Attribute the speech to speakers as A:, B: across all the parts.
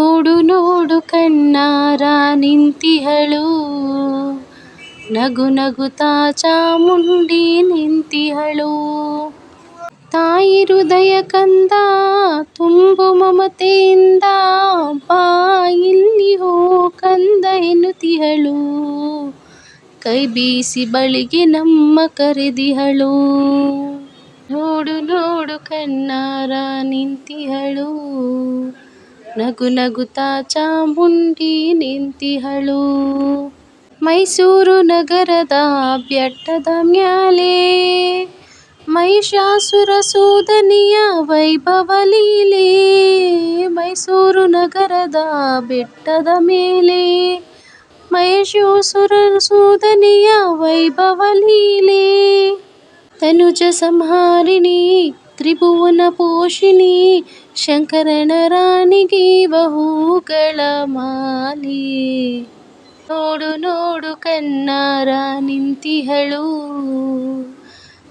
A: ನೋಡು ನೋಡು ಕಣ್ಣಾರ, ನಿಂತಿಹಳು. ನಗು ನಗುತಾ ಚಾಮುಂಡಿ ನಿಂತಿಹಳು. ತಾಯಿ ಹೃದಯ ಕಂದ, ತುಂಬು ಮಮತೆಯಿಂದ, ಬಾ ಹೋ, ಕಂದ ಎನ್ನುತ್ತಿಹಳು ಕೈ ಬೀಸಿ ಬಳಿಗೆ ನಮ್ಮ ಕರೆದಿಹಳು. ನೋಡು ನೋಡು ಕಣ್ಣಾರ, ನಿಂತಿಹಳು. ನಗು ನಗುತ್ತಾ ಚಾಮುಂಡಿ ನಿಂತಿಹಳು. ಮೈಸೂರು ನಗರದ ಬೆಟ್ಟದ ಮ್ಯಾಲೆ ಮಹಿಷಾಸುರ ಸೂದನಿಯ ವೈಭವ ಲೀಲೆ. ಮೈಸೂರು ನಗರದ ಬೆಟ್ಟದ ಮೇಲೆ ಮಹಿಷಾಸುರ ಸೂದನಿಯ ವೈಭವ ಲೀಲೆ. ತನುಜ ಸಂಹಾರಿಣಿ ತ್ರಿಭುವನ ಪೋಷಿಣಿ ಶಂಕರನ ರಾಣಿಗೆ ಬಹುಗಳ ಮಾಲಿ. ನೋಡು ನೋಡು ಕಣ್ಣಾರ ನಿಂತಿಹಳು.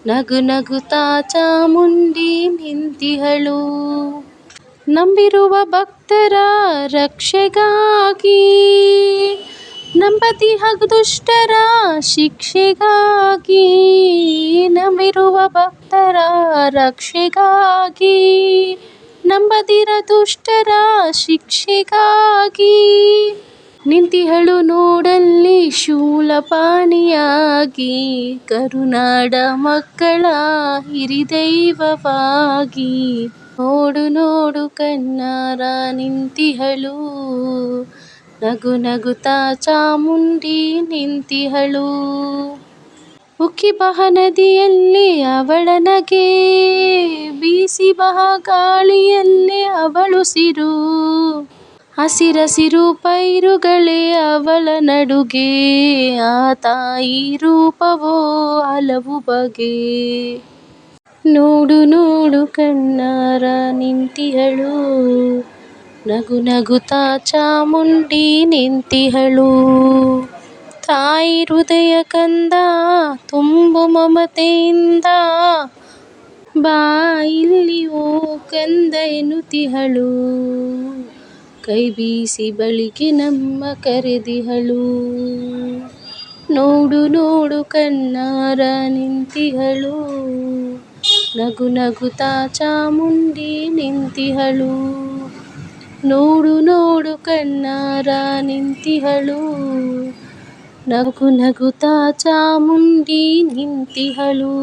A: ನಗು ನಗುತ್ತಾ ಚಾಮುಂಡಿ ನಿಂತಿಹಳು. ನಂಬಿರುವ ಭಕ್ತರ ರಕ್ಷೆಗಾಗಿ ನಂಬತಿ ಹಾಗೂ ದುಷ್ಟರ ಶಿಕ್ಷೆಗಾಗಿ, ನಂಬಿರುವ ಭಕ್ತರ ರಕ್ಷೆಗಾಗಿ, ನಂಬದಿರ ದುಷ್ಟರ ಶಿಕ್ಷೆಗಾಗಿ ನಿಂತಿಹಳು ನೋಡಲ್ಲಿ ಶೂಲಪಾಣಿಯಾಗಿ ಕರುನಾಡ ಮಕ್ಕಳ ಹಿರಿದೈವವಾಗಿ. ನೋಡು ನೋಡು ಕಣ್ಣಾರ ನಿಂತಿಹಳು ನಗು ನಗುತ್ತಾ ಚಾಮುಂಡಿ ನಿಂತಿಹಳು ಉಕ್ಕಿ ಬಹ ನದಿಯಲ್ಲಿ ಅವಳ ನಗೆ ಬೀಸಿ ಬಹ ಗಾಳಿಯಲ್ಲಿ ಅವಳುಸಿರು ಹಸಿರಸಿರು ಪೈರುಗಳೇ ಅವಳ ನಡುಗೆ, ಆ ತಾಯಿ ರೂಪವೋ ಹಲವು ಬಗೆ. ನೋಡು ನೋಡು ಕಣ್ಣಾರ ನಿಂತಿಹಳು, ನಗು ನಗುತ್ತಾ ಚಾಮುಂಡಿ ನಿಂತಿಹಳು. ತಾಯಿ ಹೃದಯ ಕಂದ, ತುಂಬು ಮಮತೆಯಿಂದ. ಬಾ, ಇಲ್ಲಿ ಓ ಕಂದ ಎನ್ನುತ್ತಿಹಳು ಕೈ ಬೀಸಿ ಬಳಿಗೆ ನಮ್ಮ ಕರೆದಿಹಳು. ನೋಡು ನೋಡು ಕಣ್ಣಾರ ನಿಂತಿಹಳು. ನಗು ನಗುತ್ತಾ ಚಾಮುಂಡಿ ನಿಂತಿಹಳು. ನೋಡು ನೋಡು ಕಣ್ಣಾರ ನಿಂತಿಹಳು. ನಗು ನಗುತ್ತಾ ಚಾಮುಂಡಿ ನಿಂತಿಹಳು